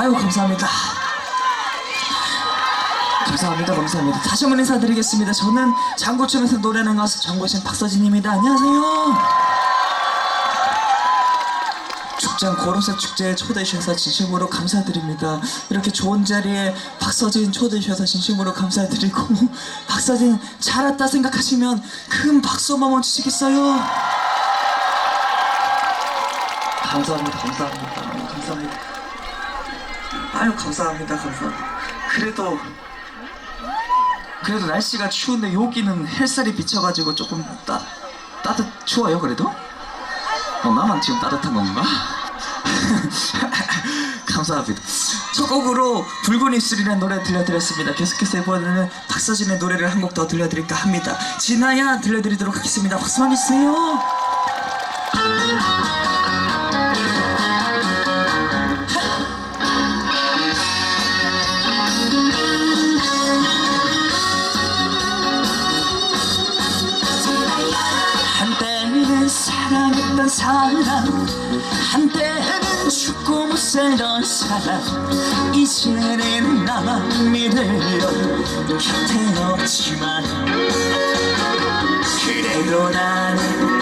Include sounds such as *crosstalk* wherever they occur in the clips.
아유 감사합니다. 감사합니다. 감사합니다. 다시 한번 인사드리겠습니다. 저는 장구청에서 노래하는 가수 장구신 박서진입니다. 안녕하세요. 축장 고로쇠 축제에 초대해 주셔서 진심으로 감사드립니다. 이렇게 좋은 자리에 박서진 초대해 주셔서 진심으로 감사드리고 *laughs* 박서진 잘 왔다 생각하시면 큰 박수 한번 주시겠어요? 감사합니다. 감사합니다. 감사합니다. 아유 감사합니다 감사합니다 그래도 그래도 날씨가 추운데 여기는 햇살이 비쳐가지고 조금 따, 따뜻 추워요 그래도? 어 나만 지금 따뜻한 건가? *laughs* 감사합니다. 첫 곡으로 붉은 입술이라는 노래 들려드렸습니다. 계속해서 이번에는 박서진의 노래를 한 곡 더 들려드릴까 합니다. 진아야 들려드리도록 하겠습니다. 박수만 주세요 사람 한때는 죽고 못 살던 사람. 이제는 나만 믿으려 곁에 없지만 그래도 나는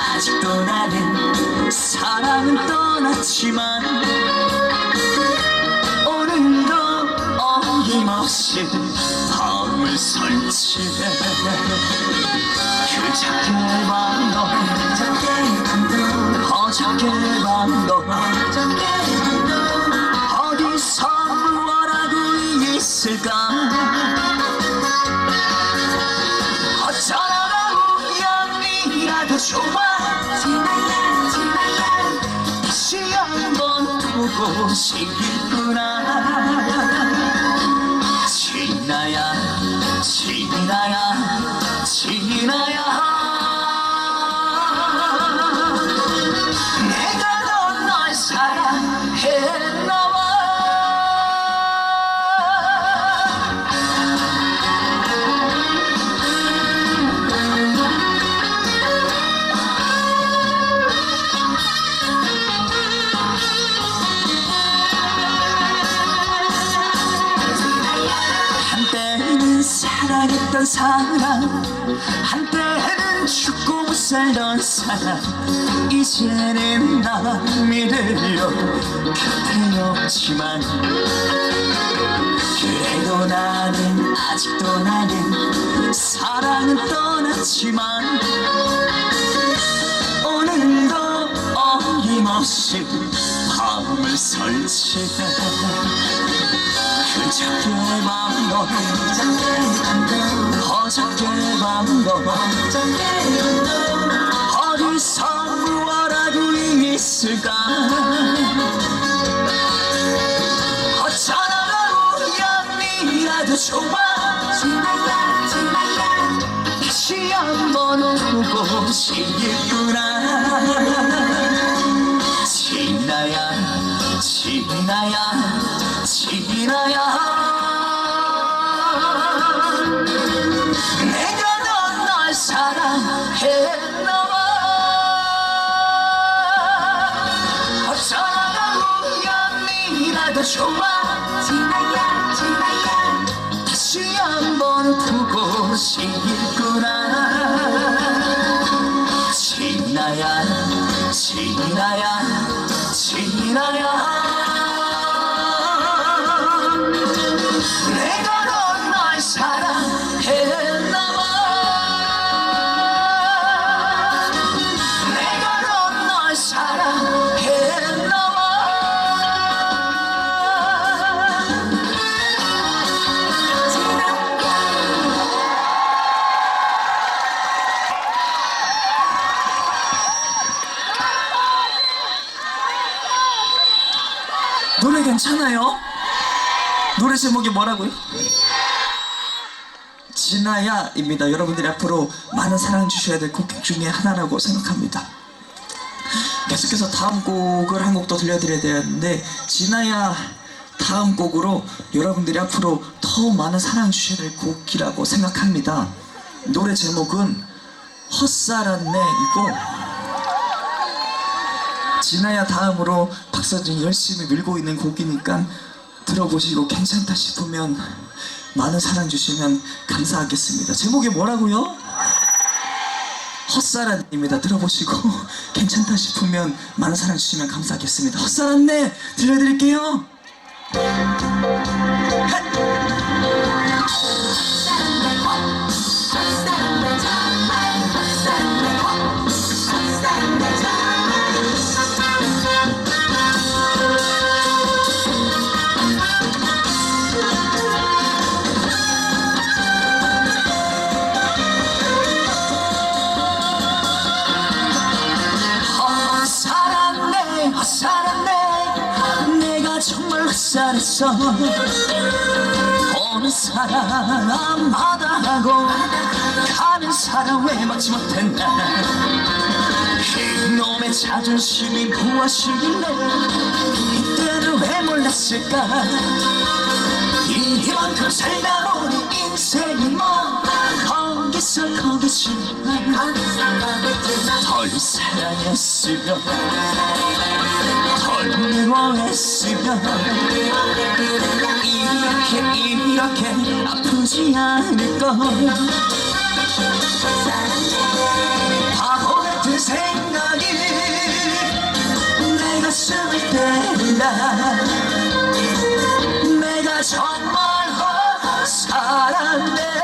살던 사람 이제는 나 믿으려 곁에 없지만. 그래도 나는 아직도 나는 사랑은 떠났지만. 오늘도 어김없이 밤을 설치해 그저께 밤도 어저께 밤도 어디서 있을까? 어쩌다가 우연이라도 좋아 다시 한번 보고 싶구나. 진아야 진아야 진아야. 내가 넌 날 사랑했 우연이라도 좋아 다시 노래 괜찮아요? 노래 제목이 뭐라고요? 진아야입니다. 여러분들이 앞으로 많은 사랑 주셔야 될 곡 중에 하나라고 생각합니다. 계속해서 다음 곡을 한 곡 더 들려드려야 되는데 진아야 다음 곡으로 여러분들이 앞으로 더 많은 사랑 주셔야 될 곡이라고 생각합니다. 노래 제목은 헛살았네 이고 진아야 다음으로 박서진 열심히 밀고 있는 곡이니까 들어보시고 괜찮다 싶으면 많은 사랑 주시면 감사하겠습니다. 제목이 뭐라고요? 헛사랑입니다. 들어보시고 *laughs* 괜찮다 싶으면 많은 사랑 주시면 감사하겠습니다. 헛사랑네 들려드릴게요. 헛 헛살했어 어느 사람 마다 하고 가는 사람 왜 막지 못했나 이놈의 자존심이 무엇이길래 이때는 왜 몰랐을까? 이만큼 살다 보니 인생이 뭐 거기서 거기지만 덜 사랑했으면 덜 미워했으면 이렇게 이렇게 아프지 않을걸. 바보 같은 생각이 내 가슴을 때린다 내가 정말 살았네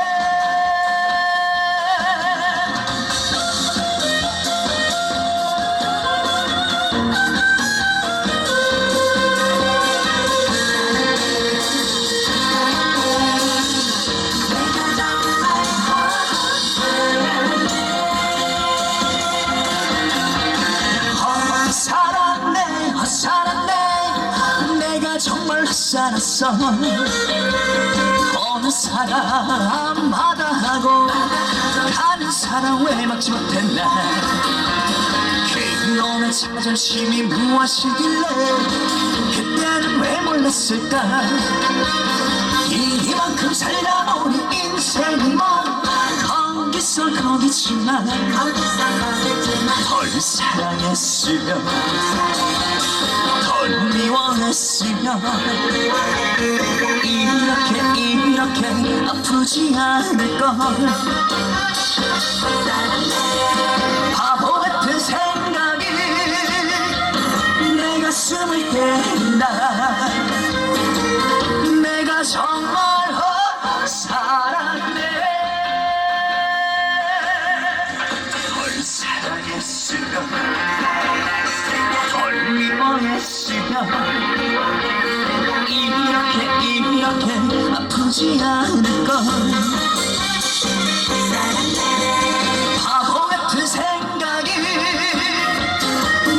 살았어 어느 사람 마다 하고 가는 사람 왜 막지 못했나 그놈의 자존심이 무엇이길래 그때는 왜 몰랐을까? 이만큼 살다 보니 인생이 뭐 거기서 거기지만 덜 사랑했으면 덜 미워했으면 했으면 이렇게 이렇게 아프지 않을 걸. 바보 같은 생각이 내 가슴을 때린다. 내가 정말 이렇게 이렇게 아프지 않을 걸. 바보 같은 생각이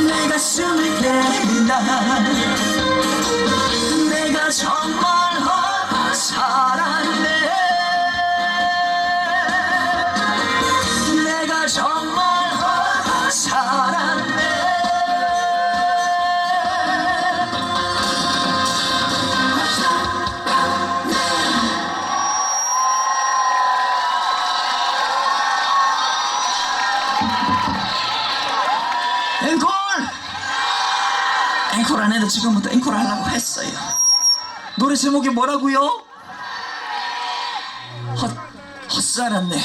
내 가슴을 때린다. 내가 정말 해도 지금부터 앵콜 하려고 했어요. 노래 제목이 뭐라고요? 헛, 헛살았네.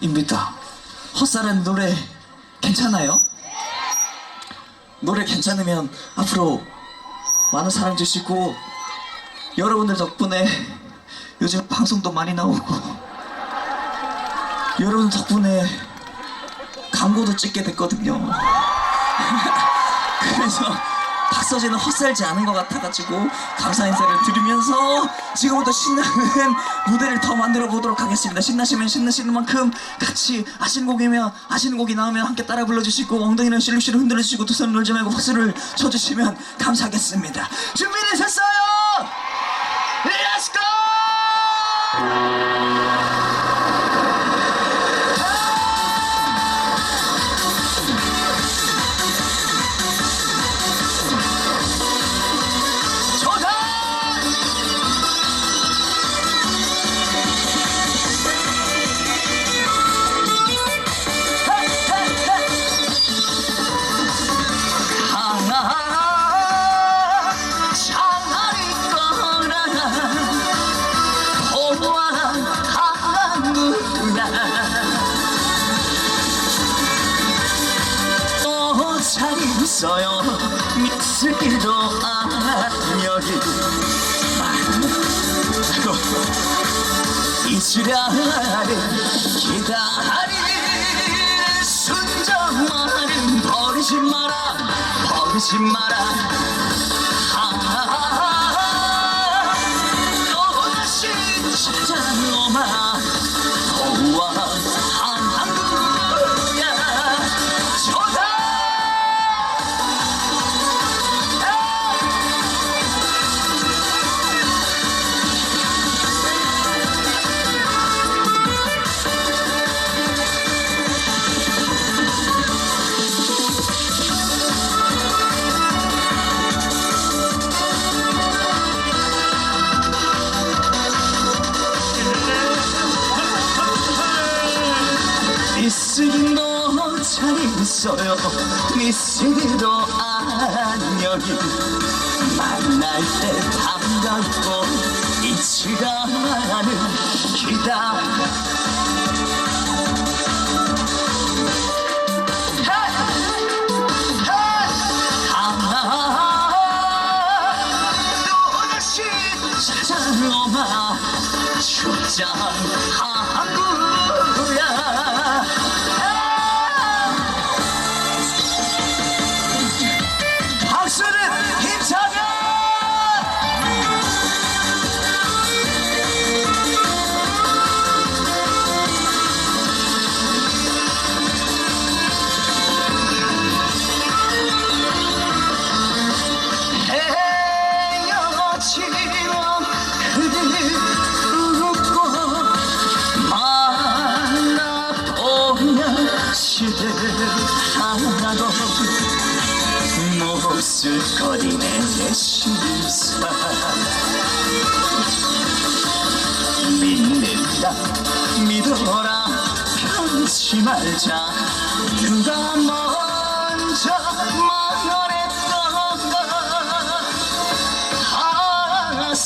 입니다. 헛살은 노래 괜찮아요? 노래 괜찮으면 앞으로 많은 사랑 주시고 여러분들 덕분에 요즘 방송도 많이 나오고 여러분 덕분에 광고도 찍게 됐거든요. *laughs* 그래서 박서진은 헛살지 않은 것 같아가지고 감사 인사를 드리면서 지금부터 신나는 무대를 더 만들어 보도록 하겠습니다. 신나시면 신나시는 만큼 같이 아시는 곡이면 아시는 곡이 나오면 함께 따라 불러주시고 엉덩이는 실룩실룩 흔들어주시고 두손 놀지 말고 박수를 쳐주시면 감사하겠습니다. 준비되셨어요? Let's go! 이치라를 기다리 순정만은 버리지 마라 버리지 마라 잘 있어요. 미쓰기도 안녕히 만날 때 반갑고 잊지라는 기다. 또다시 찾아오마 출장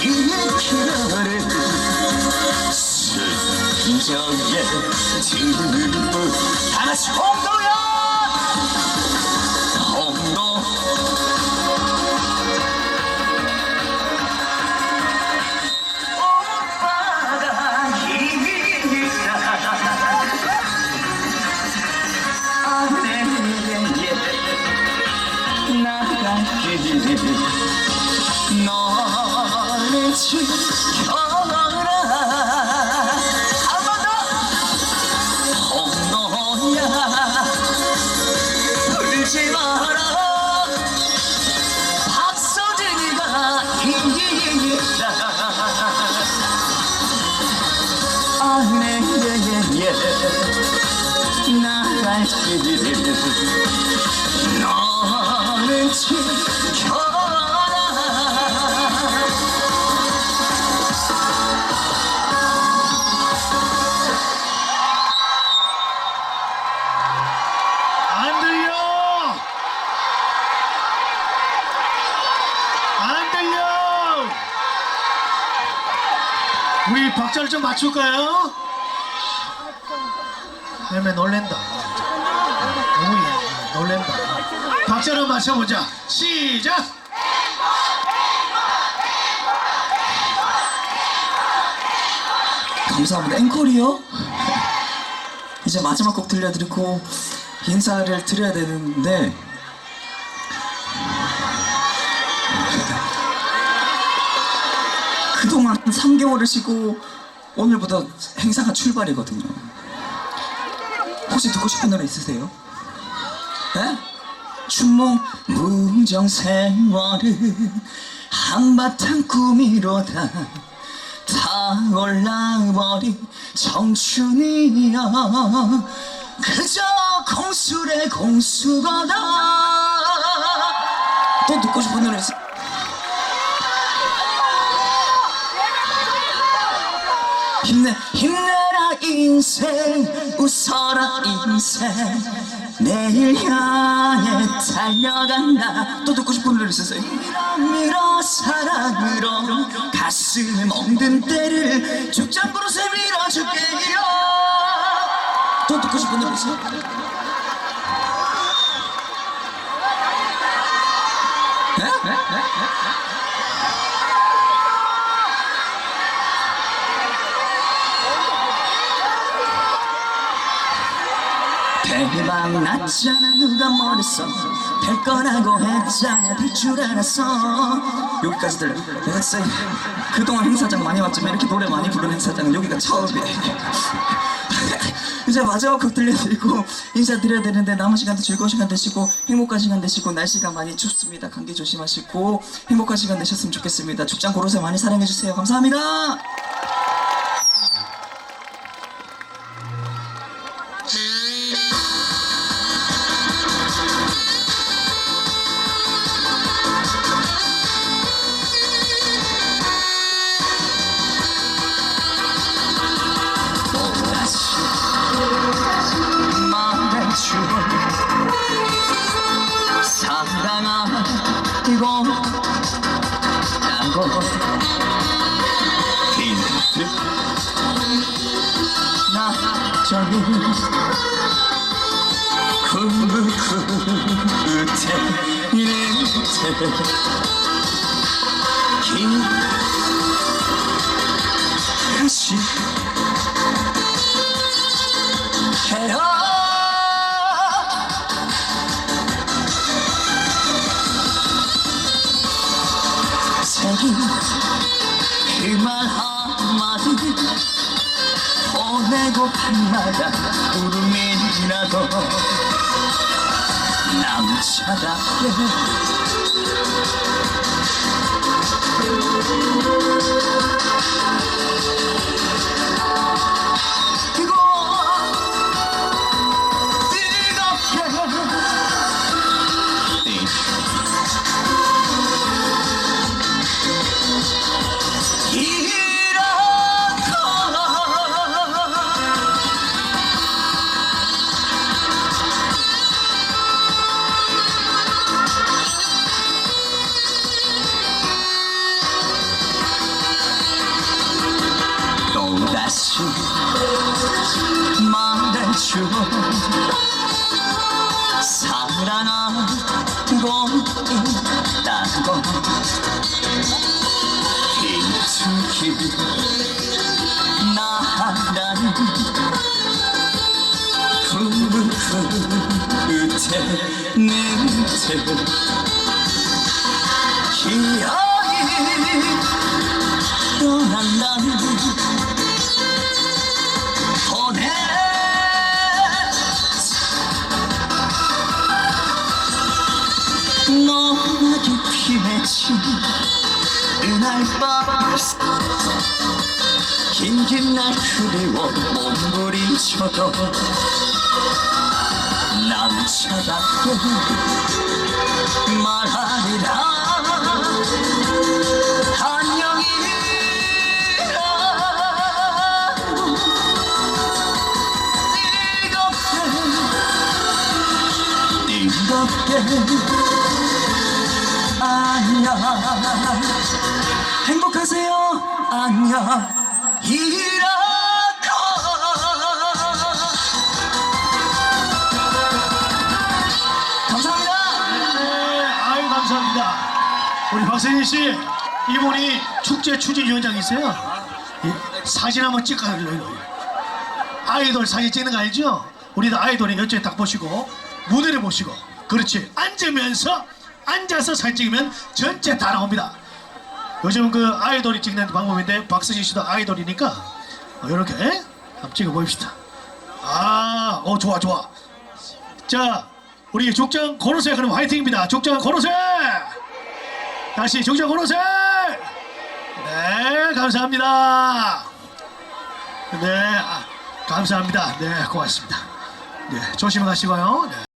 지키려를 순정의 뒷부 다 같이 홍도야 안 들려! 안 들려! 우리 박자를 좀 맞출까요? 매매 놀랜다. 놀랜다. 박자를 맞춰보자. 시작! 감사합니다. 앵콜이요? 이제 마지막 곡 들려드리고 인사를 드려야 되는데 *laughs* 그동안 3개월을 쉬고 오늘부터 행사가 출발이거든요. 혹시 듣고 싶은 노래 있으세요? 네? 춘몽 무정 세월을 한바탕 꿈이로다 타올라버린 청춘이여. 그저 공수의 공수거다 또 듣고 싶은 노래 있어? 힘내 힘내라 인생 웃어라 인생 내일 향해 달려간다 또 듣고 싶은 노래 있으세요? 밀어 밀어 사랑으로 가슴을 멍든 때를 죽장그릇에 밀어줄게요 또 듣고 싶은 노래 있어요? 네? 네? 네? 대박 났잖아 누가 뭐랬어 될 거라고 했잖아 될줄 알았어. 여기까지 들려 내가 진짜 그동안 행사장 많이 왔지만 이렇게 노래 많이 부르는 행사장은 여기가 처음이에요. *laughs* 이제 마지막 곡 들려드리고 인사드려야 되는데 남은 시간도 즐거운 시간 되시고 행복한 시간 되시고 날씨가 많이 춥습니다. 감기 조심하시고 행복한 시간 되셨으면 좋겠습니다. 죽장 고로쇠 많이 사랑해주세요. 감사합니다 저기 그 끝에 있을 남자답게 는데 기어이 떠난 날 보내. 너무나 깊이 맺힌 그날 밤. 긴긴 날 그리워 몸부림쳐도 남자답게 말하리라. 안녕이라. 뜨겁게 뜨겁게 안녕 행복하세요. 안녕 우리 박세진 씨 이분이 축제 추진위원장이세요. 예, 사진 한번 찍어요. 아이돌 사진 찍는 거 알죠? 우리도 아이돌이 여쪽에 딱 보시고 무대를 보시고 그렇지 앉으면서 앉아서 사진 찍으면 전체 다 나옵니다. 요즘 그 아이돌이 찍는 방법인데 박세진 씨도 아이돌이니까 이렇게 한번 찍어 보입시다. 아, 어 좋아 좋아. 자, 우리 족장 고로세 그럼 화이팅입니다. 족장 고로세. 다시 족장 고로세. 네, 감사합니다. 네, 아, 감사합니다. 네, 고맙습니다. 네, 조심히 가시고요. 네.